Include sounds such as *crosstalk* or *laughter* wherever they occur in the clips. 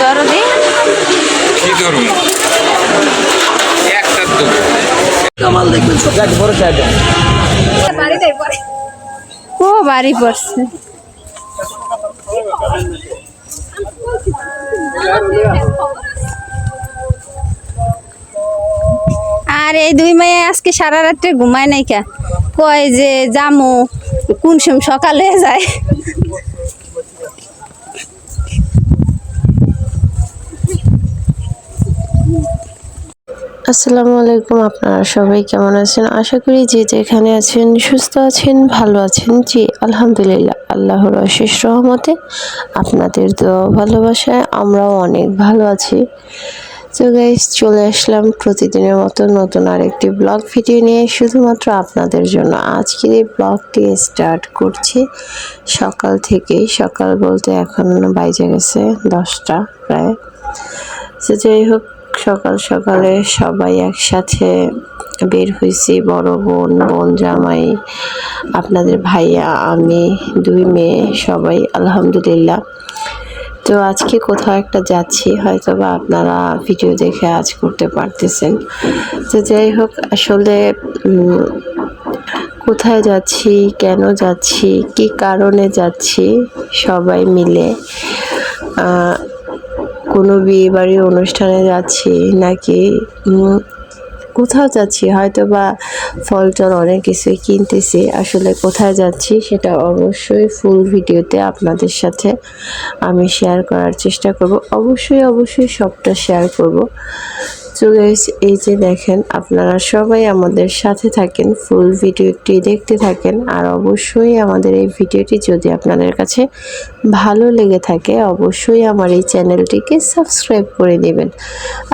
ধরো দি কি ধরুন একটা তো ও বাড়ি পড়ছে। আর এই দুই মেয়ে আজকে সারা রাত্রে ঘুমায় নাই কা? কয় যে জামু কোন সময় সকালে যায়। আসসালামু আলাইকুম, আপনারা সবাই কেমন আছেন? আশা করি যে যেখানে আছেন, সুস্থ আছেন, ভালো আছেন, জি, আলহামদুলিল্লাহ, আল্লাহর অশেষ রহমতে আপনাদের ও ভালোবাসায় আমরাও অনেক ভালো আছি। তো গাইস চলে আসলাম প্রতিদিনের মতো নতুন আরেকটি ব্লগ ভিডিও নিয়ে। শুধুমাত্র আপনাদের জন্য আজকের এই ব্লগটি স্টার্ট করছি। সকাল থেকেই, সকাল বলতে এখন বাইজে গেছে দশটা প্রায়। তো যাই হোক সকাল সকালে সবাই একসাথে বের হয়েছি বড় বোন বোন জামাই, আপনাদের ভাইয়া, আমি, দুই মেয়ে, সবাই, আলহামদুলিল্লাহ। তো আজকে কোথাও একটা যাচ্ছি হয়তো বা আপনারা ভিডিও দেখে আজ করতে পারতেছেন। তো যাই হোক, আসলে কোথায় যাচ্ছি, কেন যাচ্ছি, কি কারণে যাচ্ছি, সবাই মিলে কোনো বিয়ে বাড়ির অনুষ্ঠানে যাচ্ছি নাকি? কোথাও যাচ্ছি? হয়তো বা ফল টল অনেক কিছুই কিনতেছি। আসলে কোথায় যাচ্ছি সেটা অবশ্যই ফুল ভিডিওতে আপনাদের সাথে আমি শেয়ার করার চেষ্টা করব। অবশ্যই অবশ্যই সবটা শেয়ার করব। তো গাইস, এই যে দেখেন, আপনারা সবাই আমাদের সাথে থাকেন, ফুল ভিডিওটি দেখতে থাকেন, আর অবশ্যই আমাদের এই ভিডিওটি যদি আপনাদের কাছে ভালো লেগে থাকে, অবশ্যই আমার এই চ্যানেলটিকে সাবস্ক্রাইব করে নেবেন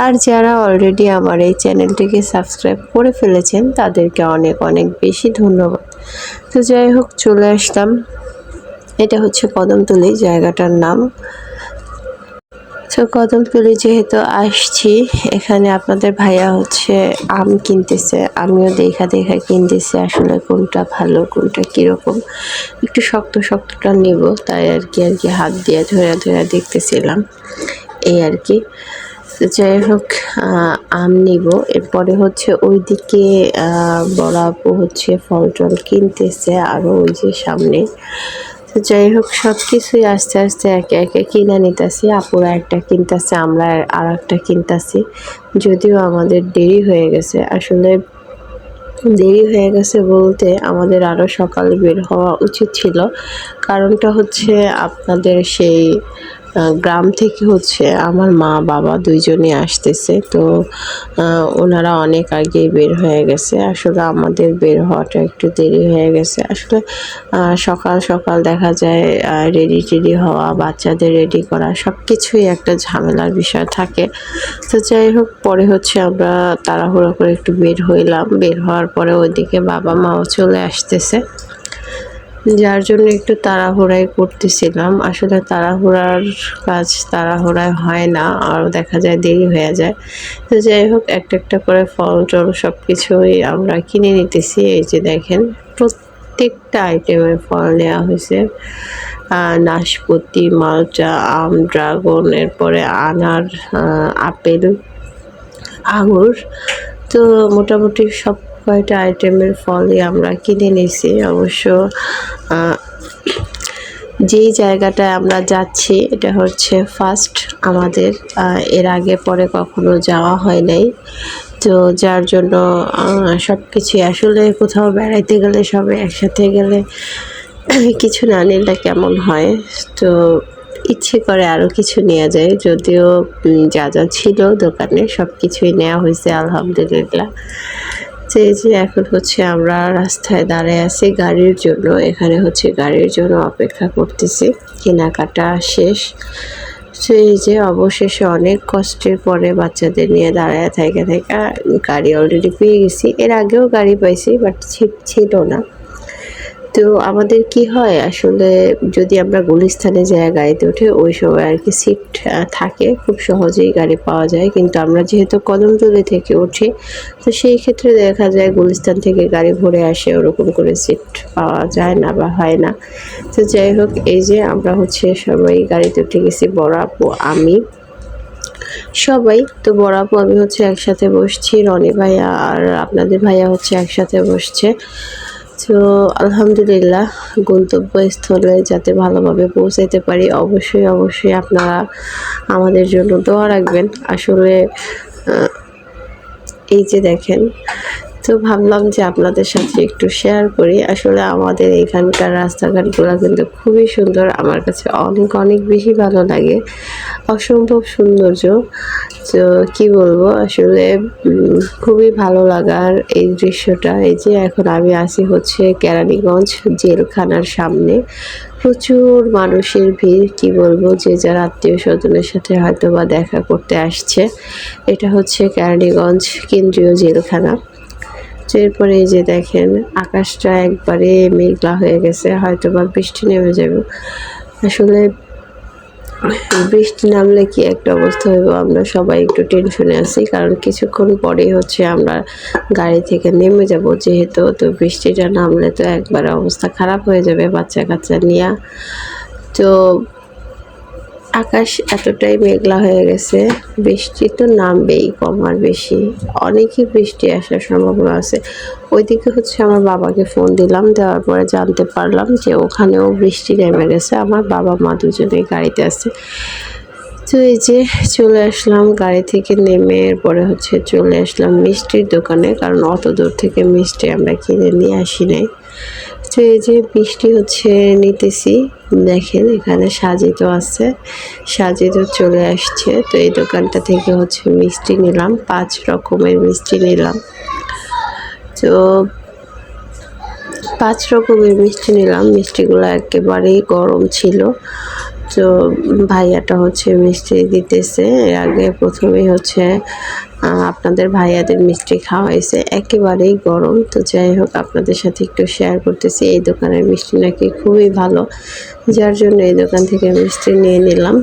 আর যারা অলরেডি আমার এই চ্যানেলটিকে সাবস্ক্রাইব করে ফেলেছেন, তাদেরকে অনেক অনেক বেশি ধন্যবাদ। তো যাই হোক, চলে আসলাম। এটা হচ্ছে কদমতলি, জায়গাটার নাম তো কদমতলি যেহেতু আসছি এখানে আপনাদের ভাইয়া হচ্ছে আম কিনতেছে আমিও দেখা দেখা কিনতেছি আসলে কোনটা ভালো কোনটা কীরকম। একটু শক্ত শক্তটা নেব তাই আর কি আর কি হাত দিয়ে ধরে ধরে দেখতেছিলাম। এই আর কি। যাই হোক আম নিব। এরপরে হচ্ছে ওইদিকে আহ, বড় আপু হচ্ছে ফল টল কিনতেছে আরও ওই যে সামনে। তো যাই হোক সব কিছুই আস্তে আস্তে একে একে কিনে নিতেছি। আপুরা একটা কিনতেছে, আমরা আর একটা কিনতেছি। যদিও আমাদের দেরি হয়ে গেছে। আসলে দেরি হয়ে গেছে বলতে আমাদের আরও সকালে বের হওয়া উচিত ছিল। কারণটা হচ্ছে আপনাদের সেই গ্রাম থেকে হচ্ছে আমার মা, বাবা দুইজনই আসতেছে। তো ওনারা অনেক আগেই বের হয়ে গেছে। আসলে আমাদের বের হওয়াটা একটু দেরি হয়ে গেছে। আসলে সকাল সকাল দেখা যায় রেডি টেডি হওয়া, বাচ্চাদের রেডি করা সব কিছুই একটা ঝামেলার বিষয় থাকে। তো যাই হোক, পরে হচ্ছে আমরা তাড়াহুড়ো করে একটু বের হইলাম। বের হওয়ার পরে ওইদিকে বাবা মাও চলে আসতেছে। যার জন্য একটু তাড়াহুড়াই করতেছিলাম। আসলে তাড়াহুড়ার কাজ তাড়াহুড়ায় হয় না, আর দেখা যায় দেরি হয়ে যায়। তো যাই হোক, একটা একটা করে ফল টল সব কিছুই আমরা কিনে নিতেছি। এই যে দেখেন, প্রত্যেকটা আইটেমের ফল নেওয়া হয়েছে। নাশপাতি মালটা আম, ড্রাগন, এরপরে আনার আপেল, আঙুর। তো মোটামুটি সব কয়টা আইটেমের ফলই আমরা কিনে নিয়েছি। অবশ্য যেই জায়গাটায় আমরা যাচ্ছি, এটা হচ্ছে ফার্স্ট আমাদের এর আগে পরে কখনো যাওয়া হয় নাই। তো যার জন্য সব কিছুই আসলে কোথাও বেড়াইতে গেলে সবাই একসাথে গেলে *clears throat* কিছু না নিলে কেমন হয়? তো ইচ্ছে করে আরও কিছু নেওয়া যায়। যদিও যা যা ছিল দোকানে সব কিছুই নেওয়া হয়েছে, আলহামদুলিল্লাহ। যে যে এখন হচ্ছে আমরা রাস্তায় দাঁড়ায় আছি গাড়ির জন্য, এখানে হচ্ছে গাড়ির জন্য অপেক্ষা করতেছি। কেনাকাটা শেষ। তো এই যে অবশেষে অনেক কষ্টের পরে বাচ্চাদের নিয়ে দাঁড়ায় থাকে থাকা গাড়ি অলরেডি পেয়ে গেছি। এর আগেও গাড়ি পাইছি বাট ছিল না। তো আমাদের কি হয়? আসলে যদি আমরা গুলিস্থানে যাই, গাড়িতে উঠে ওই সময় আর কি সিট থাকে। খুব সহজেই গাড়ি পাওয়া যায়। কিন্তু আমরা যেহেতু কদমতলি থেকে উঠি, তো সেই ক্ষেত্রে দেখা যায় গুলিস্তান থেকে গাড়ি ঘুরে আসে, ওরকম করে সিট পাওয়া যায় না বা হয় না। তো যাই হোক, এই যে আমরা হচ্ছে সবাই গাড়িতে উঠে গেছি, বড় আপু, আমি। সবাই, তো বড় আপু, আমি হচ্ছে একসাথে বসছি, রনি ভাইয়া আর আপনাদের ভাইয়া হচ্ছে একসাথে বসছে। তো আলহামদুলিল্লাহ গন্তব্যস্থলে যাতে ভালোভাবে পৌঁছাতে পারি, অবশ্যই অবশ্যই আপনারা আমাদের জন্য দোয়া রাখবেন। আসলে এই যে দেখেন তো ভাবলাম যে আপনাদের সাথে একটু শেয়ার করি। আসলে আমাদের এখানকার রাস্তাঘাটগুলো কিন্তু খুবই সুন্দর। আমার কাছে অনেক অনেক বেশি ভালো লাগে। অসম্ভব সৌন্দর্য। তো কি বলব? আসলে খুবই ভালো লাগার এই দৃশ্যটা। এই যে এখন আমি আসি হচ্ছে কেরানীগঞ্জ জেলখানার সামনে। প্রচুর মানুষের ভিড়, কি বলব? যে যার আত্মীয় স্বজনের সাথে হয়তো বা দেখা করতে আসছে। এটা হচ্ছে কেরানীগঞ্জ কেন্দ্রীয় জেলখানা। তো এরপরে এই যে দেখেন, আকাশটা একবারে মেঘলা হয়ে গেছে হয়তো বা বৃষ্টি নেমে যাবে। আসলে বৃষ্টি নামলে কি একটা অবস্থা হইব? আমরা সবাই একটু টেনশনে আছি, কারণ কিছুক্ষণ পরেই হচ্ছে আমরা গাড়ি থেকে নেমে যাব। যেহেতু তো বৃষ্টিটা নামলে তো একবারে অবস্থা খারাপ হয়ে যাবে বাচ্চা কাচ্চা নিয়ে। তো আকাশ এতটাই মেঘলা হয়ে গেছে, বৃষ্টি তো নামবেই কম আর বেশি। অনেকই বৃষ্টি আসার সম্ভাবনা আছে। ওইদিকে হচ্ছে আমার বাবাকে ফোন দিলাম, দেওয়ার পরে জানতে পারলাম যে ওখানেও বৃষ্টি নেমে গেছে। আমার বাবা মা দুজনেই গাড়িতে আছে। তো এই যে চলে আসলাম গাড়ি থেকে নেমে, এরপরে হচ্ছে চলে আসলাম মিষ্টির দোকানে, কারণ অত দূর থেকে মিষ্টি আমরা কিনে নিয়ে আসি নাই। তো এই যে মিষ্টি হচ্ছে নিতেছি। দেখেন, এখানে সাজিত আছে। সাজিত চলে আসছে। তো এই দোকানটা থেকে হচ্ছে মিষ্টি নিলাম, পাঁচ রকমের মিষ্টি নিলাম। তো পাঁচ রকমের মিষ্টি নিলাম। মিষ্টিগুলো একেবারেই গরম ছিল। তো ভাইয়াটা হচ্ছে মিষ্টি দিতেছে। এর আগে প্রথমেই হচ্ছে আপনাদের ভাইয়াদের মিষ্টি খাওয়া হয়েছে। একেবারেই গরম। তো যাই হোক, আপনাদের সাথে একটু শেয়ার করতেছি। এই দোকানের মিষ্টি নাকি খুবই ভালো। যার জন্য এই দোকান থেকে মিষ্টি নিয়ে নিলাম।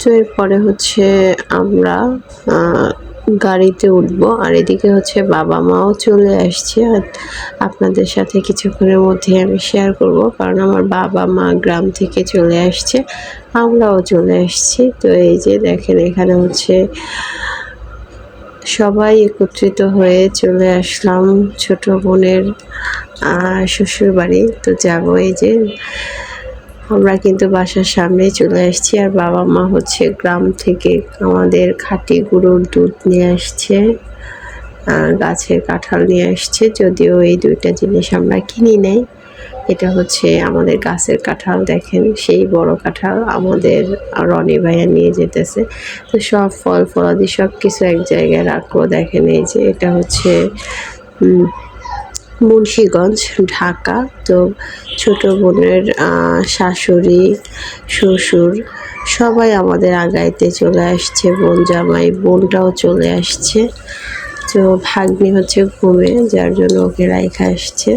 তো এরপরে হচ্ছে আমরা গাড়িতে উঠবো। আর এদিকে হচ্ছে বাবা মাও চলে আসছে। আর আপনাদের সাথে কিছুক্ষণের মধ্যে আমি শেয়ার করব। কারণ আমার বাবা মা গ্রাম থেকে চলে আসছে। আমরাও চলে আসছি। তো এই যে দেখেন, এখানে হচ্ছে সবাই একত্রিত হয়ে চলে আসলাম ছোট বোনের শ্বশুর বাড়ি তো যাব এই যে, আমরা কিন্তু বাসার সামনে চলে আসছি আর বাবা মা হচ্ছে গ্রাম থেকে আমাদের খাঁটি গরুর দুধ নিয়ে আসছে গাছের কাঁঠাল নিয়ে আসছে। যদিও এই দুইটা জিনিস আমরা কিনি নেই। এটা হচ্ছে আমাদের গাছের কাঁঠাল, দেখেন সেই বড় কাঁঠাল আমাদের রনি ভাইয়া নিয়ে যেতেছে। তো সব ফল ফলাদি সব কিছু এক জায়গায় রাখল, দেখেন এই যে এটা হচ্ছে মুন্সীগঞ্জ, ঢাকা। তো ছোট বোনের শাশুড়ি, শ্বশুর সবাই আমাদের আগাইতে চলে আসছে, বোন জামাই বোনটাও চলে আসছে। তো ভাগ্নি হচ্ছে ঘুমে, যার জন্য ওকে রাইখা আসছে।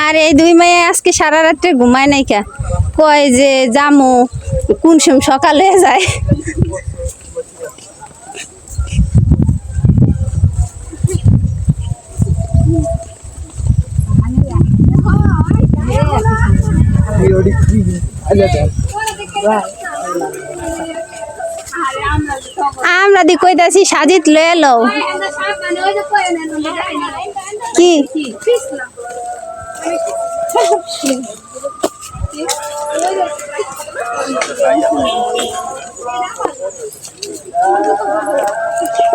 আর এই দুই মেয়ে আজকে সারা রাত্রে ঘুমায় নাই কা? কয় যে জামু কোন সময় সকালে যায়। আমরা দি কইতাছি সাজিত লয়ে লও। কি?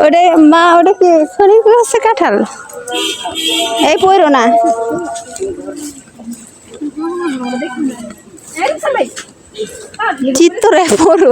ওটা মা ওটা কি শরীর হচ্ছে কাঁঠাল? এই পড়ো না। চিত্তরে পড়ো।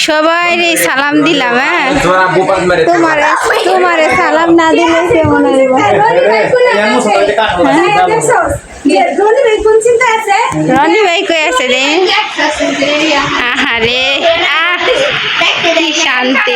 সবাই রে সালাম দিলাম হ্যাঁ? তোমার তোমার সালাম না দিলে কেমন রনি ভাই কই আছে রে? আহারে আহ শান্তি।